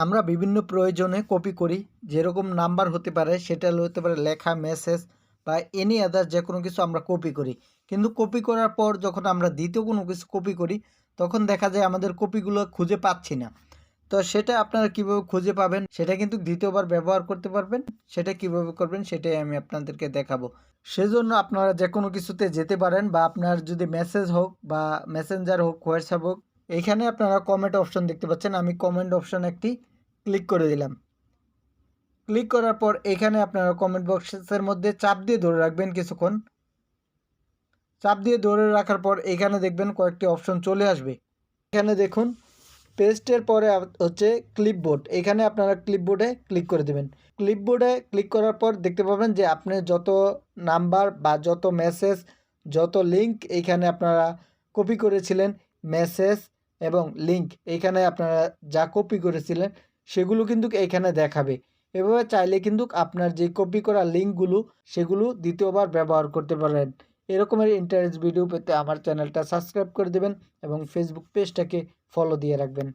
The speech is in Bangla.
আমরা বিভিন্ন প্রয়োজনে কপি করি। যেরকম নাম্বার হতে পারে, সেটা হতে পারে লেখা মেসেজ বা এনি আদার যে কোনো কিছু আমরা কপি করি। কিন্তু কপি করার পর যখন আমরা দ্বিতীয় কোনো কিছু কপি করি, তখন দেখা যায় আমাদের কপিগুলো খুঁজে পাচ্ছি না। তো সেটা আপনারা কীভাবে খুঁজে পাবেন, সেটা কিন্তু দ্বিতীয়বার ব্যবহার করতে পারবেন, সেটা কীভাবে করবেন সেটাই আমি আপনাদেরকে দেখাবো। সেজন্য আপনারা যে কোনো কিছুতে যেতে পারেন বা আপনার যদি মেসেজ হোক বা মেসেঞ্জার হোক হোয়াটসঅ্যাপ হোক এইখানে আপনারা কমেন্ট অপশন দেখতে পাচ্ছেন। আমি কমেন্ট অপশন একটি ক্লিক করে দিলাম। ক্লিক করার পর এখানে আপনারা কমেন্ট বক্সের মধ্যে চাপ দিয়ে ধরে রাখবেন কিছুক্ষণ। চাপ দিয়ে ধরে রাখার পর এখানে দেখবেন কয়েকটি অপশন চলে আসবে। এখানে দেখুন পেস্টের পরে হচ্ছে ক্লিপবোর্ড এখানে আপনারা ক্লিপবোর্ডে ক্লিক করে দেবেন। ক্লিপবোর্ডে ক্লিক করার পর দেখতে পাবেন যে আপনি যত নাম্বার বা যত মেসেজ যত লিঙ্ক এইখানে আপনারা কপি করেছিলেন মেসেজ এবং লিঙ্ক এইখানে আপনারা যা কপি করেছিলেন সেগুলো কিন্তু এখানে দেখাবে। এভাবে চাইলে কিন্তু আপনার যে কপি করা লিঙ্কগুলো, সেগুলো দ্বিতীয়বার ব্যবহার করতে পারেন এরকমের ইন্টারেস্ট ভিডিও পেতে আমার চ্যানেলটা সাবস্ক্রাইব করে দেবেন এবং ফেসবুক পেজটাকে ফলো দিয়ে রাখবেন।